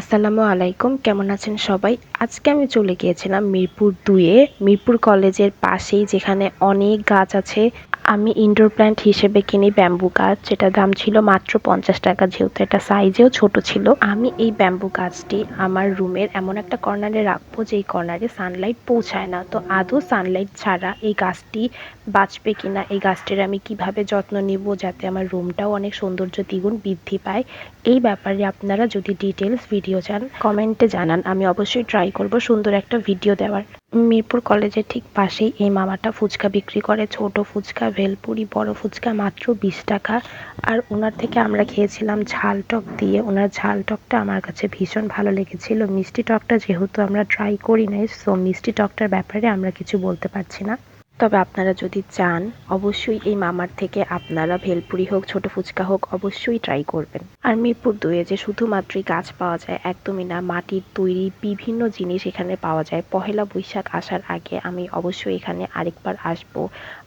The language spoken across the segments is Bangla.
আসসালামু আলাইকুম, কেমন আছেন সবাই? আজকে আমি চলে গিয়েছিলাম মিরপুর দুয়ে মিরপুর কলেজের পাশেই যেখানে অনেক গাছ আছে। আমি ইনডোর প্ল্যান্ট হিসেবে কিনি ব্যাম্বু গাছ, যেটা দাম ছিল মাত্র পঞ্চাশ টাকা, যেহেতু এটা সাইজেও ছোট ছিল। আমি এই ব্যাম্বু গাছটি আমার রুমের এমন একটা কর্নারে রাখব, যেই কর্নারে সানলাইট পৌঁছায় না। তো আদৌ সানলাইট ছাড়া এই গাছটি বাঁচবে কিনা, এই গাছটির আমি কীভাবে যত্ন নিব, যাতে আমার রুমটাও অনেক সৌন্দর্য দ্বিগুণ বৃদ্ধি পায়, এই ব্যাপারে আপনারা যদি ডিটেলস ভিডিও চান কমেন্টে জানান। আমি অবশ্যই ট্রাই করব সুন্দর একটা ভিডিও দেওয়ার। মিরপুর কলেজের ঠিক পাশেই এই মামাটা ফুচকা বিক্রি করে। ছোট ফুচকা, ভেলপুরি, বড় ফুচকা, মাত্র বিশ টাকা। আর ওনার থেকে আমরা খেয়েছিলাম ঝাল টক দিয়ে। ওনার ঝাল টকটা আমার কাছে ভীষণ ভালো লেগেছিল। মিষ্টি টকটা যেহেতু আমরা ট্রাই করি নাই সো মিষ্টি টকটার ব্যাপারে আমরা কিছু বলতে পারছি না। তবে আপনারা যদি চান, অবশ্যই এই মামার থেকে আপনারা ভেলপুরি হোক, ছোট ফুচকা হোক, অবশ্যই ট্রাই করবেন। আর মিরপুর দুয়ে যে শুধুমাত্রই গাছ পাওয়া যায় একদমই না, মাটির তৈরি বিভিন্ন জিনিস এখানে পাওয়া যায়। পহেলা বৈশাখ আসার আগে আমি অবশ্যই এখানে আরেকবার আসব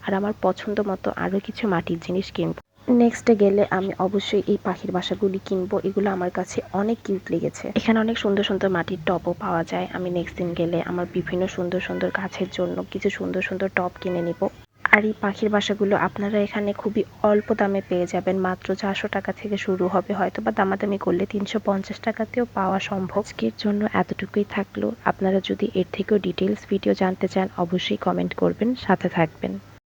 আর আমার পছন্দ মতো আরও কিছু মাটির জিনিস কিনবো। নেক্সটে গেলে আমি অবশ্যই এই পাখির বাসাগুলি কিনবো। এগুলো আমার কাছে অনেক কিউট লেগেছে। এখানে অনেক সুন্দর সুন্দর মাটির টবও পাওয়া যায়। আমি নেক্সট দিন গেলে আমার বিভিন্ন সুন্দর সুন্দর গাছের জন্য কিছু সুন্দর সুন্দর টব কিনে নিব। আর এই পাখির বাসাগুলো আপনারা এখানে খুবই অল্প দামে পেয়ে যাবেন। মাত্র চারশো টাকা থেকে শুরু হবে। হয়তো বা দামাদামি করলে তিনশো পঞ্চাশ টাকাতেও পাওয়া সম্ভব। আজকের জন্য এতটুকুই থাকল। আপনারা যদি এর থেকেও ডিটেলস ভিডিও জানতে চান, অবশ্যই কমেন্ট করবেন, সাথে থাকবেন।